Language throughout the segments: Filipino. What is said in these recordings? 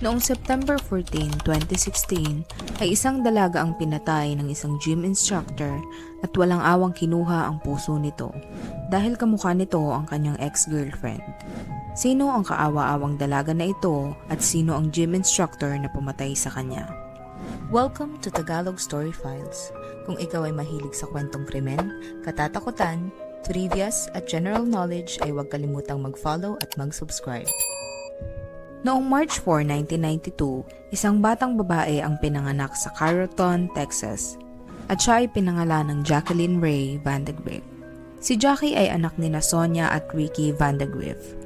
Noong September 14, 2016, ay isang dalaga ang pinatay ng isang gym instructor at walang awang kinuha ang puso nito dahil kamukha nito ang kanyang ex-girlfriend. Sino ang kaawa-awang dalaga na ito at sino ang gym instructor na pumatay sa kanya? Welcome to Tagalog Story Files. Kung ikaw ay mahilig sa kwentong krimen, katatakutan, trivias at general knowledge ay huwag kalimutang mag-follow at mag-subscribe. Noong March 4, 1992, isang batang babae ang pinanganak sa Carrollton, Texas, at siya ay pinangalan ng Jacqueline Ray Vandegrift. Si Jackie ay anak ni na Sonia at Ricky Vandegrift.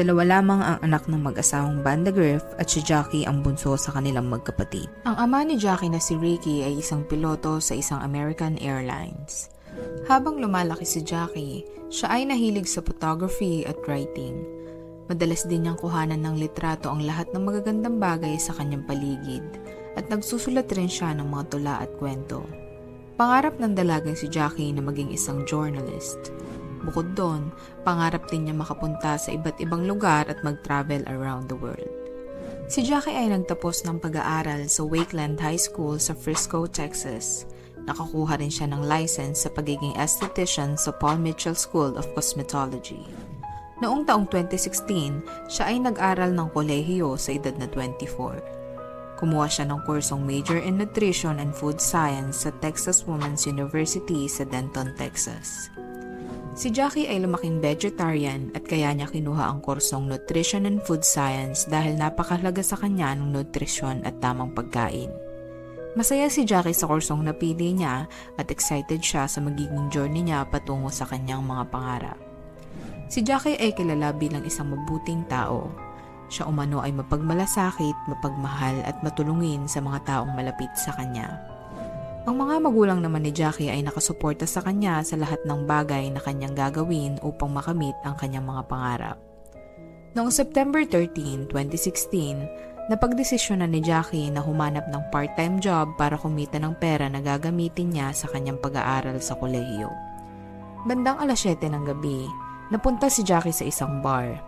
Dalawa lamang ang anak ng mag-asawang Vandegrift at si Jackie ang bunso sa kanilang magkapatid. Ang ama ni Jackie na si Ricky ay isang piloto sa isang American Airlines. Habang lumalaki si Jackie, siya ay nahilig sa photography at writing. Madalas din niyang kuhanan ng litrato ang lahat ng magagandang bagay sa kanyang paligid at nagsusulat rin siya ng mga tula at kwento. Pangarap ng dalagang si Jackie na maging isang journalist. Bukod doon, pangarap din niya makapunta sa iba't ibang lugar at mag-travel around the world. Si Jackie ay nagtapos ng pag-aaral sa Wakeland High School sa Frisco, Texas. Nakakuha rin siya ng license sa pagiging esthetician sa Paul Mitchell School of Cosmetology. Noong taong 2016, siya ay nag-aral ng kolehiyo sa edad na 24. Kumuha siya ng kursong Major in Nutrition and Food Science sa Texas Women's University sa Denton, Texas. Si Jackie ay lumaking vegetarian at kaya niya kinuha ang kursong Nutrition and Food Science dahil napakahalaga sa kanya ng nutrisyon at tamang pagkain. Masaya si Jackie sa kursong napili niya at excited siya sa magiging journey niya patungo sa kanyang mga pangarap. Si Jackie ay kilala bilang isang mabuting tao. Siya umano ay mapagmalasakit, mapagmahal at matulungin sa mga taong malapit sa kanya. Ang mga magulang naman ni Jackie ay nakasuporta sa kanya sa lahat ng bagay na kanyang gagawin upang makamit ang kanyang mga pangarap. Noong September 13, 2016, napagdesisyonan ni Jackie na humanap ng part-time job para kumita ng pera na gagamitin niya sa kanyang pag-aaral sa kolehiyo. Bandang alas 7 ng gabi, napunta si Jackie sa isang bar.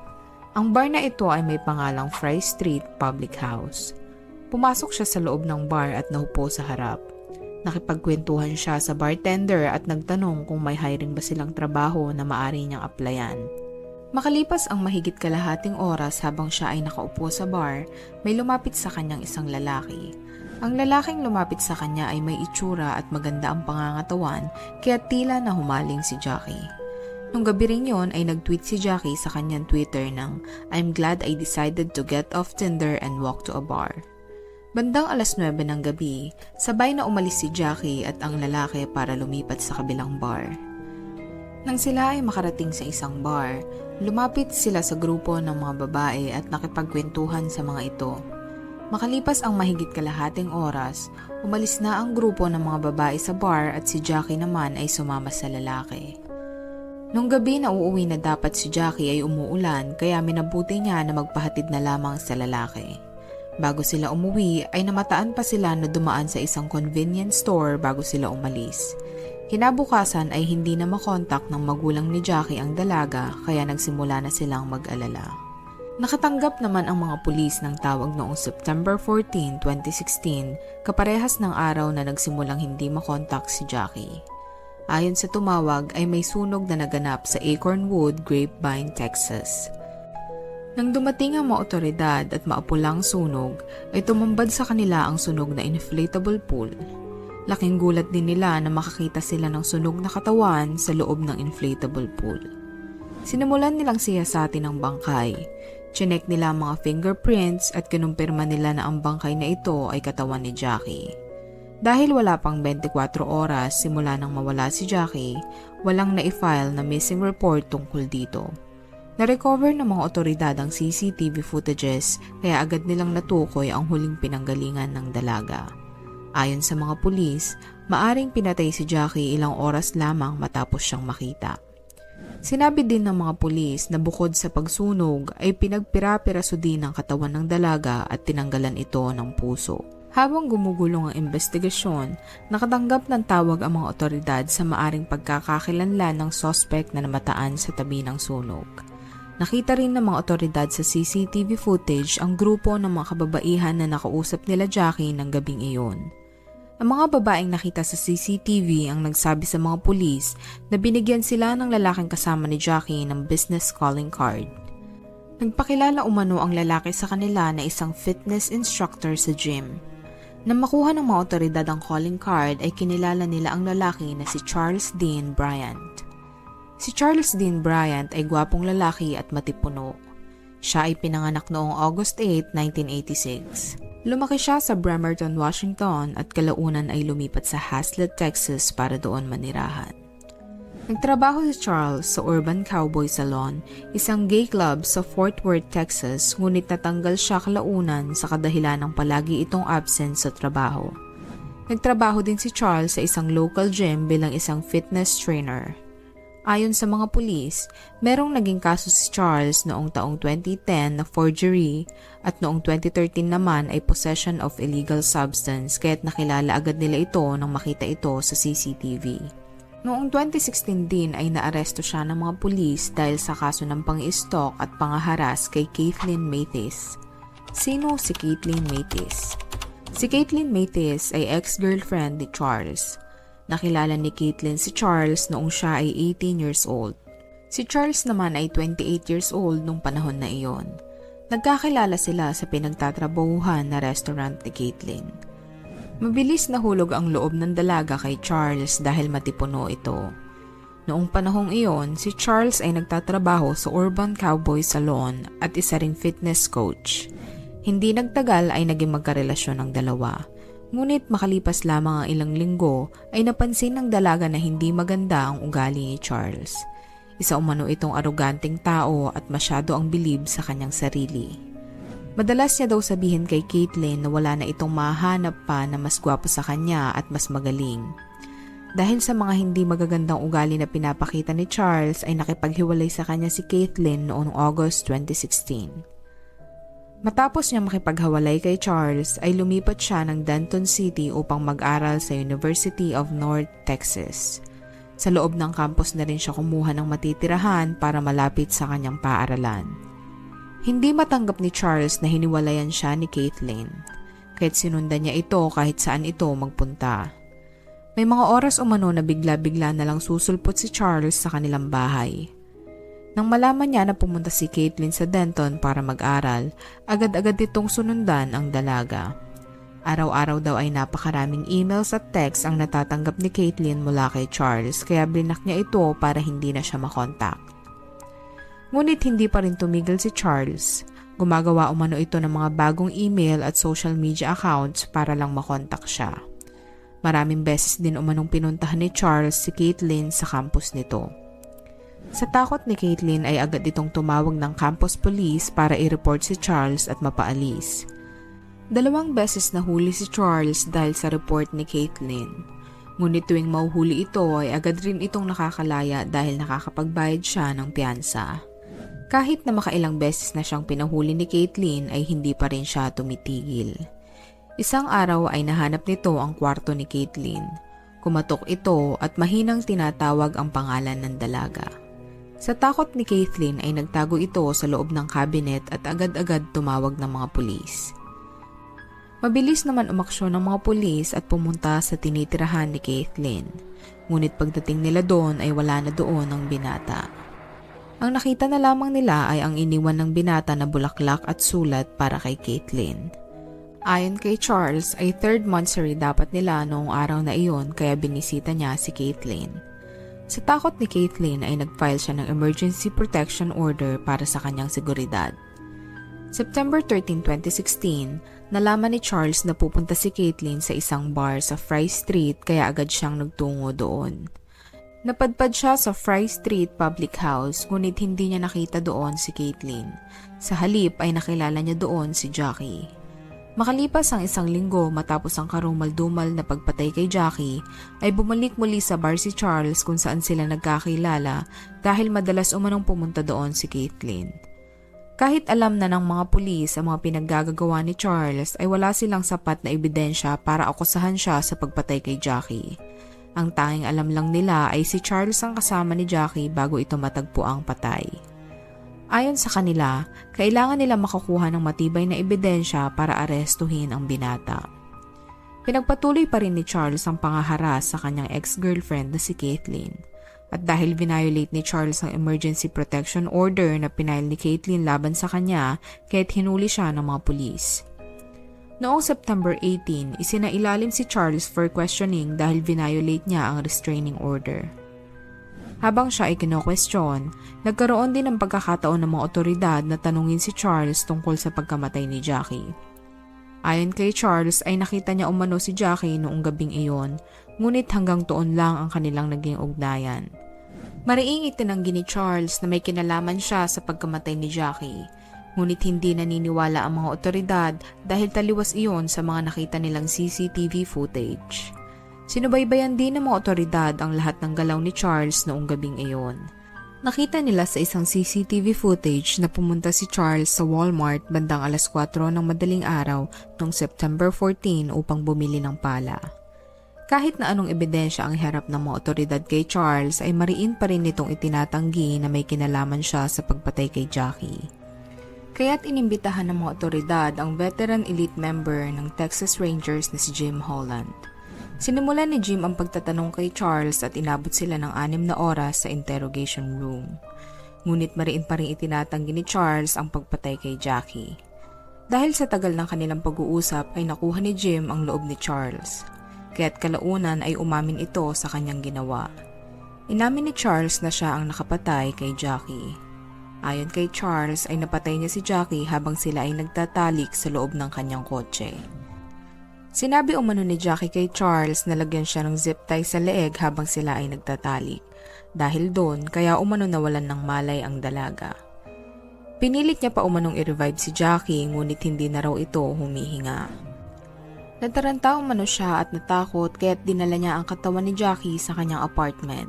Ang bar na ito ay may pangalang Fry Street Public House. Pumasok siya sa loob ng bar at naupo sa harap. Nakipagkwentuhan siya sa bartender at nagtanong kung may hiring ba silang trabaho na maari niyang applyan. Makalipas ang mahigit kalahating oras habang siya ay nakaupo sa bar, may lumapit sa kanyang isang lalaki. Ang lalaking lumapit sa kanya ay may itsura at maganda ang pangangatawan kaya tila na humaling si Jackie. Nung gabi rin yon ay nag-tweet si Jackie sa kanyang Twitter ng I'm glad I decided to get off Tinder and walk to a bar. Bandang alas 9 ng gabi, sabay na umalis si Jackie at ang lalaki para lumipat sa kabilang bar. Nang sila ay makarating sa isang bar, lumapit sila sa grupo ng mga babae at nakipagkwentuhan sa mga ito. Makalipas ang mahigit kalahating oras, umalis na ang grupo ng mga babae sa bar at si Jackie naman ay sumama sa lalaki. Nung gabi na uuwi na dapat si Jackie ay umuulan kaya minabuti niya na magpahatid na lamang sa lalaki. Bago sila umuwi ay namataan pa sila na dumaan sa isang convenience store bago sila umalis. Kinabukasan ay hindi na makontak ng magulang ni Jackie ang dalaga kaya nagsimula na silang mag-alala. Nakatanggap naman ang mga pulis ng tawag noong September 14, 2016 kaparehas ng araw na nagsimulang hindi makontak si Jackie. Ayon sa tumawag ay may sunog na naganap sa Acornwood, Grapevine, Texas. Nang dumating ang mga otoridad at maapulang sunog, ay tumambad sa kanila ang sunog na inflatable pool. Laking gulat din nila na makakita sila ng sunog na katawan sa loob ng inflatable pool. Sinimulan nilang siyasatin ang bangkay. Chinek nila ang mga fingerprints at kinumpirma nila na ang bangkay na ito ay katawan ni Jackie. Dahil wala pang 24 oras simula nang mawala si Jackie, walang na-file na missing report tungkol dito. Na-recover ng mga otoridad ang CCTV footages kaya agad nilang natukoy ang huling pinanggalingan ng dalaga. Ayon sa mga pulis, maaring pinatay si Jackie ilang oras lamang matapos siyang makita. Sinabi din ng mga pulis na bukod sa pagsunog ay pinagpira-piraso din ang katawan ng dalaga at tinanggalan ito ng puso. Habang gumugulong ang investigasyon, nakatanggap ng tawag ang mga otoridad sa maaring pagkakakilanlan ng sospek na namataan sa tabi ng sunog. Nakita rin ng mga otoridad sa CCTV footage ang grupo ng mga kababaihan na nakausap nila Jackie ng gabing iyon. Ang mga babaeng nakita sa CCTV ang nagsabi sa mga pulis na binigyan sila ng lalaking kasama ni Jackie ng business calling card. Nagpakilala umano ang lalaki sa kanila na isang fitness instructor sa gym. Nang makuha ng mga otoridad ang calling card ay kinilala nila ang lalaki na si Charles Dean Bryant. Si Charles Dean Bryant ay gwapong lalaki at matipuno. Siya ay pinanganak noong August 8, 1986. Lumaki siya sa Bremerton, Washington at kalaunan ay lumipat sa Haslett, Texas para doon manirahan. Nagtrabaho si Charles sa Urban Cowboy Salon, isang gay club sa Fort Worth, Texas, ngunit natanggal siya kalaunan sa kadahilan ng palagi itong absent sa trabaho. Nagtrabaho din si Charles sa isang local gym bilang isang fitness trainer. Ayon sa mga pulis, merong naging kaso si Charles noong taong 2010 na forgery at noong 2013 naman ay possession of illegal substance kaya't nakilala agad nila ito nang makita ito sa CCTV. Noong 2016 din ay naaresto siya ng mga pulis dahil sa kaso ng pang-stalk at pangaharas kay Caitlin Mathis. Sino si Caitlin Mathis? Si Caitlin Mathis ay ex-girlfriend ni Charles. Nakilala ni Caitlin si Charles noong siya ay 18 years old. Si Charles naman ay 28 years old nung panahon na iyon. Nagkakilala sila sa pinagtatrabahuhan na restaurant ni Caitlin. Mabilis nahulog ang loob ng dalaga kay Charles dahil matipuno ito. Noong panahong iyon, si Charles ay nagtatrabaho sa Urban Cowboy Salon at isa ring fitness coach. Hindi nagtagal ay naging magkarelasyon ang dalawa. Ngunit makalipas lamang ang ilang linggo ay napansin ng dalaga na hindi maganda ang ugali ni Charles. Isa umano itong aruganteng tao at masyado ang bilib sa kanyang sarili. Madalas niya daw sabihin kay Caitlyn na wala na itong mahanap pa na mas gwapo sa kanya at mas magaling. Dahil sa mga hindi magagandang ugali na pinapakita ni Charles ay nakipaghiwalay sa kanya si Caitlyn noong August 2016. Matapos niya makipaghiwalay kay Charles ay lumipat siya ng Denton City upang mag-aral sa University of North Texas. Sa loob ng campus na rin siya kumuha ng matitirahan para malapit sa kanyang paaralan. Hindi matanggap ni Charles na hiniwalayan siya ni Caitlin. Kahit sinundan niya ito kahit saan ito magpunta. May mga oras umano na bigla-bigla na lang susulpot si Charles sa kanilang bahay. Nang malaman niya na pumunta si Caitlin sa Denton para mag-aral, agad-agad itong sunundan ang dalaga. Araw-araw daw ay napakaraming emails at texts ang natatanggap ni Caitlin mula kay Charles kaya blinak niya ito para hindi na siya makontak. Ngunit hindi pa rin tumigil si Charles. Gumagawa umano ito ng mga bagong email at social media accounts para lang makontak siya. Maraming beses din umanong pinuntahan ni Charles si Caitlin sa campus nito. Sa takot ni Caitlin ay agad itong tumawag ng campus police para i-report si Charles at mapaalis. Dalawang beses nahuli si Charles dahil sa report ni Caitlin. Ngunit tuwing mauhuli ito ay agad rin itong nakakalaya dahil nakakapagbayad siya ng piyansa. Kahit na makailang beses na siyang pinahuli ni Caitlyn ay hindi pa rin siya tumitigil. Isang araw ay nahanap nito ang kwarto ni Caitlyn. Kumatok ito at mahinang tinatawag ang pangalan ng dalaga. Sa takot ni Caitlyn ay nagtago ito sa loob ng cabinet at agad-agad tumawag ng mga pulis. Mabilis naman umaksyon ng mga pulis at pumunta sa tinitirahan ni Caitlyn. Ngunit pagdating nila doon ay wala na doon ang binata. Ang nakita na lamang nila ay ang iniwan ng binata na bulaklak at sulat para kay Caitlin. Ayon kay Charles ay third monthsary dapat nila noong araw na iyon kaya binisita niya si Caitlin. Sa takot ni Caitlin ay nag-file siya ng emergency protection order para sa kanyang seguridad. September 13, 2016, nalaman ni Charles na pupunta si Caitlin sa isang bar sa Fry Street kaya agad siyang nagtungo doon. Napadpad siya sa Fry Street Public House ngunit hindi niya nakita doon si Caitlin. Sa halip ay nakilala niya doon si Jackie. Makalipas ang isang linggo matapos ang karumal-dumal na pagpatay kay Jackie, ay bumalik muli sa bar si Charles kung saan sila nagkakilala dahil madalas umanong pumunta doon si Caitlin. Kahit alam na ng mga pulis ang mga pinaggagawa ni Charles ay wala silang sapat na ebidensya para akusahan siya sa pagpatay kay Jackie. Ang tanging alam lang nila ay si Charles ang kasama ni Jackie bago ito matagpo ang patay. Ayon sa kanila, kailangan nila makakuha ng matibay na ebidensya para arestuhin ang binata. Pinagpatuloy pa rin ni Charles ang pangaharas sa kanyang ex-girlfriend na si Caitlyn. At dahil violate ni Charles ang emergency protection order na pinail ni Caitlyn laban sa kanya, kaya't hinuli siya ng mga pulis. Noong September 18, isinailalim si Charles for questioning dahil violate niya ang restraining order. Habang siya ay kino-question, nagkaroon din ng pagkakataon ng mga otoridad na tanungin si Charles tungkol sa pagkamatay ni Jackie. Ayon kay Charles ay nakita niya umano si Jackie noong gabing iyon, ngunit hanggang tuon lang ang kanilang naging ugnayan. Mariing itinanggi ni Charles na may kinalaman siya sa pagkamatay ni Jackie, ngunit hindi naniniwala ang mga otoridad dahil taliwas iyon sa mga nakita nilang CCTV footage. Sinubaybayan din ng mga otoridad ang lahat ng galaw ni Charles noong gabing iyon. Nakita nila sa isang CCTV footage na pumunta si Charles sa Walmart bandang alas 4 ng madaling araw noong September 14 upang bumili ng pala. Kahit na anong ebidensya ang harap ng mga otoridad kay Charles ay mariin pa rin nitong itinatanggi na may kinalaman siya sa pagpatay kay Jackie. Kaya't inimbitahan ng mga otoridad ang veteran elite member ng Texas Rangers na si Jim Holland. Sinimulan ni Jim ang pagtatanong kay Charles at inabot sila ng anim na oras sa interrogation room. Ngunit mariin pa rin itinatanggi ni Charles ang pagpatay kay Jackie. Dahil sa tagal ng kanilang pag-uusap ay nakuha ni Jim ang loob ni Charles. Kaya't kalaunan ay umamin ito sa kanyang ginawa. Inamin ni Charles na siya ang nakapatay kay Jackie. Ayon kay Charles ay napatay niya si Jackie habang sila ay nagtatalik sa loob ng kanyang kotse. Sinabi umano ni Jackie kay Charles na lagyan siya ng zip tie sa leeg habang sila ay nagtatalik. Dahil doon, kaya umano nawalan ng malay ang dalaga. Pinilit niya pa umanong i-revive si Jackie ngunit hindi na raw ito humihinga. Nataranta umano siya at natakot kaya't dinala niya ang katawan ni Jackie sa kanyang apartment.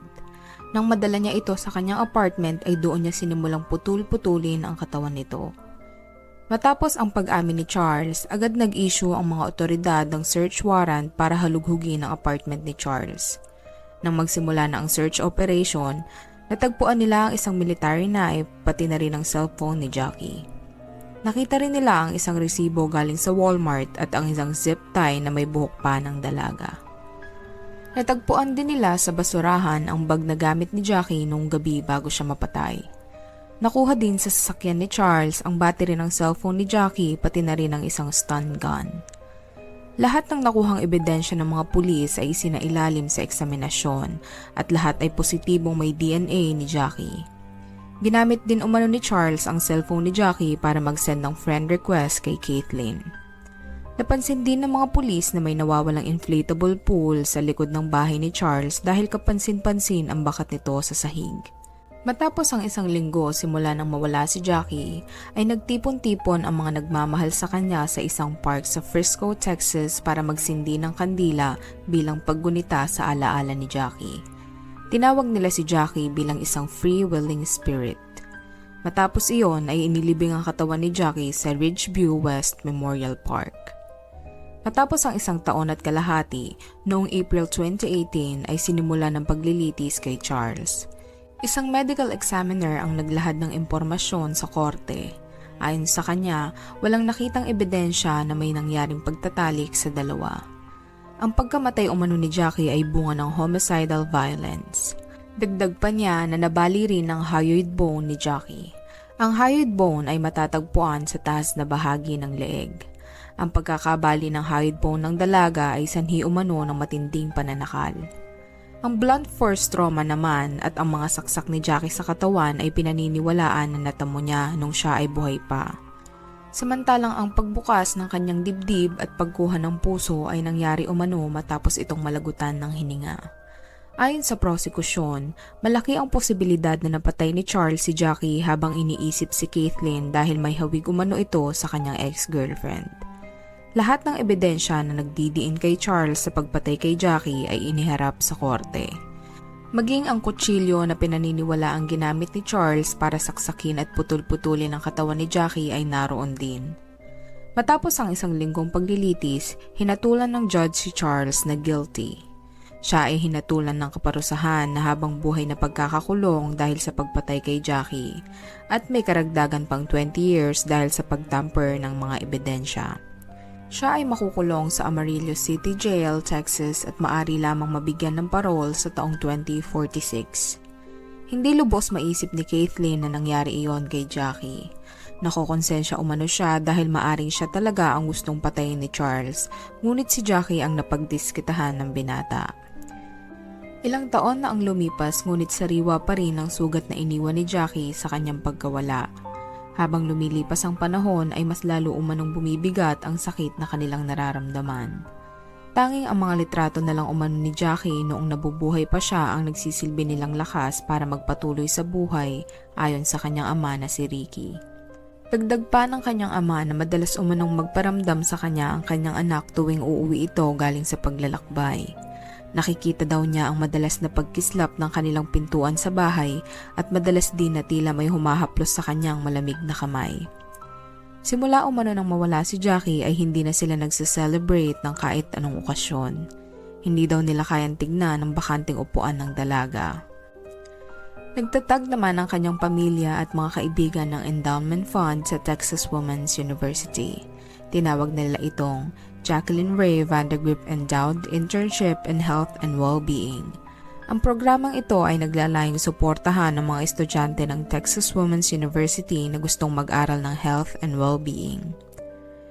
Nang madala niya ito sa kanyang apartment ay doon niya sinimulang putul-putulin ang katawan nito. Matapos ang pag-amin ni Charles, agad nag-issue ang mga otoridad ng search warrant para halughugin ang apartment ni Charles. Nang magsimula na ang search operation, natagpuan nila ang isang military knife pati na rin ang cellphone ni Jackie. Nakita rin nila ang isang resibo galing sa Walmart at ang isang zip tie na may buhok pa ng dalaga. Natagpuan din nila sa basurahan ang bag na gamit ni Jackie noong gabi bago siya mapatay. Nakuha din sa sasakyan ni Charles ang battery ng cellphone ni Jackie pati na rin ang isang stun gun. Lahat ng nakuhang ebidensya ng mga pulis ay isinailalim sa eksaminasyon at lahat ay positibong may DNA ni Jackie. Ginamit din umano ni Charles ang cellphone ni Jackie para mag-send ng friend request kay Caitlyn. Napansin din ng mga pulis na may nawawalang inflatable pool sa likod ng bahay ni Charles dahil kapansin-pansin ang bakat nito sa sahig. Matapos ang isang linggo simula nang mawala si Jackie, ay nagtipon-tipon ang mga nagmamahal sa kanya sa isang park sa Frisco, Texas para magsindi ng kandila bilang paggunita sa alaala ni Jackie. Tinawag nila si Jackie bilang isang free-willing spirit. Matapos iyon ay inilibing ang katawan ni Jackie sa Ridgeview West Memorial Park. Matapos ang isang taon at kalahati, noong April 2018 ay sinimula ng paglilitis kay Charles. Isang medical examiner ang naglahad ng impormasyon sa korte. Ayon sa kanya, walang nakitang ebidensya na may nangyaring pagtatalik sa dalawa. Ang pagkamatay umano ni Jackie ay bunga ng homicidal violence. Dagdag pa niya na nabali rin ang hyoid bone ni Jackie. Ang hyoid bone ay matatagpuan sa taas na bahagi ng leeg. Ang pagkakabali ng hyoid bone ng dalaga ay sanhi umano ng matinding pananakal. Ang blunt force trauma naman at ang mga saksak ni Jackie sa katawan ay pinaniniwalaan na natamo niya nung siya ay buhay pa. Samantalang ang pagbukas ng kanyang dibdib at pagkuha ng puso ay nangyari umano matapos itong malagutan ng hininga. Ayon sa prosekusyon, malaki ang posibilidad na napatay ni Charles si Jackie habang iniisip si Caitlyn dahil may hawig umano ito sa kanyang ex-girlfriend. Lahat ng ebidensya na nagdidiin kay Charles sa pagpatay kay Jackie ay iniharap sa korte. Maging ang kutsilyo na pinaniniwala ang ginamit ni Charles para saksakin at putol-putulin ang katawan ni Jackie ay naroon din. Matapos ang isang linggong paglilitis, hinatulan ng judge si Charles na guilty. Siya ay hinatulan ng kaparusahan na habang buhay na pagkakakulong dahil sa pagpatay kay Jackie at may karagdagan pang 20 years dahil sa pagtamper ng mga ebidensya. Siya ay makukulong sa Amarillo City Jail, Texas at maari lamang mabigyan ng parol sa taong 2046. Hindi lubos maisip ni Kathleen na nangyari iyon kay Jackie. Nakokonsensya umano siya dahil maaring siya talaga ang gustong patayin ni Charles, ngunit si Jackie ang napagdiskitahan ng binata. Ilang taon na ang lumipas ngunit sariwa pa rin ang sugat na iniwan ni Jackie sa kanyang pagkawala. Habang lumilipas ang panahon ay mas lalo umanong bumibigat ang sakit na kanilang nararamdaman. Tanging ang mga litrato na lang umano ni Jackie noong nabubuhay pa siya ang nagsisilbi nilang lakas para magpatuloy sa buhay ayon sa kanyang ama na si Ricky. Dagdag pa ng kanyang ama na madalas umanong magparamdam sa kanya ang kanyang anak tuwing uuwi ito galing sa paglalakbay. Nakikita daw niya ang madalas na pagkislap ng kanilang pintuan sa bahay at madalas din na tila may humahaplos sa kanyang malamig na kamay. Simula umano nang mawala si Jackie ay hindi na sila nagse-celebrate ng kahit anong okasyon. Hindi daw nila kayang tignan ang bakanting upuan ng dalaga. Nagtatag naman ang kanyang pamilya at mga kaibigan ng endowment fund sa Texas Women's University. Tinawag nila itong Jacqueline Ray Vandergrip Endowed Internship in Health and Well-Being. Ang programang ito ay naglalayong suportahan ng mga estudyante ng Texas Women's University na gustong mag-aral ng health and well-being.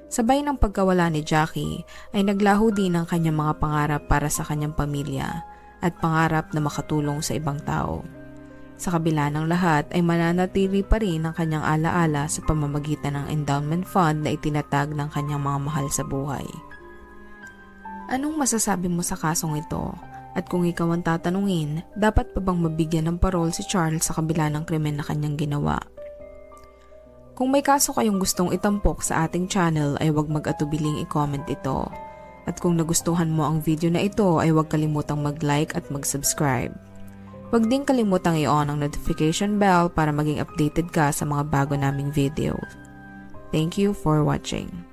Sabay ng pagkawala ni Jackie ay naglaho din ang kanyang mga pangarap para sa kanyang pamilya at pangarap na makatulong sa ibang tao. Sa kabila ng lahat ay mananatili pa rin ang kanyang alaala sa pamamagitan ng endowment fund na itinatag ng kanyang mga mahal sa buhay. Anong masasabi mo sa kasong ito? At kung ikaw ang tatanungin, dapat pa bang mabigyan ng parol si Charles sa kabila ng krimen na kanyang ginawa? Kung may kaso kayong gustong itampok sa ating channel ay huwag mag-atubiling i-comment ito. At kung nagustuhan mo ang video na ito ay huwag kalimutang mag-like at mag-subscribe. Huwag din kalimutang i-on ang notification bell para maging updated ka sa mga bago naming video. Thank you for watching.